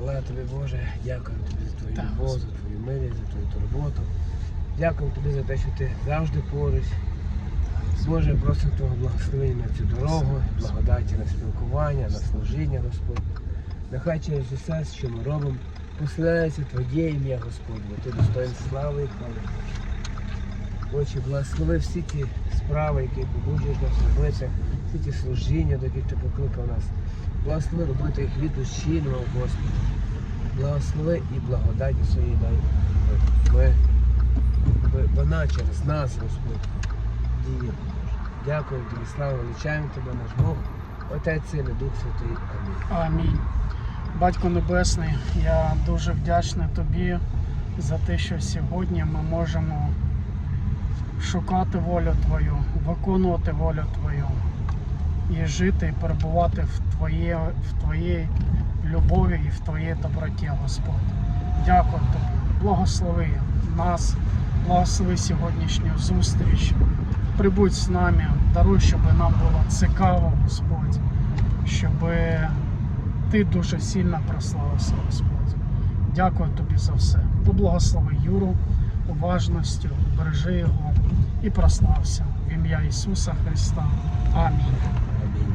Хвала тобі, Боже, дякую тобі за твою любов, за твою милість, за твою турботу. Дякую тобі за те, що ти завжди поруч. Боже, просимо Твого благословення на цю дорогу, благодаті на спілкування, на служіння, Господь. Нехай через усе, що ми робимо, посиляється Твоє ім'я, Господь, бо ти достоїн слави і хвали. Отче, благослови всі ті справи, які побуджуєш нас робити, всі ті служіння, до яких ти покликав нас. Благослови робити їх від душі, Господи. Благослови і благодаті своїй дай. Ми, ми- вона через нас, Господь, діє. Дякую тобі, слава, величаємо тебе, наш Бог, Отець, Син і Дух Святий. Амінь. Амінь. Батько Небесний, я дуже вдячний тобі за те, що сьогодні ми можемо шукати волю Твою, виконувати волю Твою і жити і перебувати в, твоє, в Твоїй любові і в Твоїй доброті, Господь. Дякую тобі. Благослови нас, благослови сьогоднішню зустріч. Прибудь з нами, даруй, щоб нам було цікаво, Господь, щоб ти дуже сильно прославився, Господь. Дякую тобі за все. Поблагослови Юру уважністю, бережи його і прослався в ім'я Ісуса Христа. Амінь.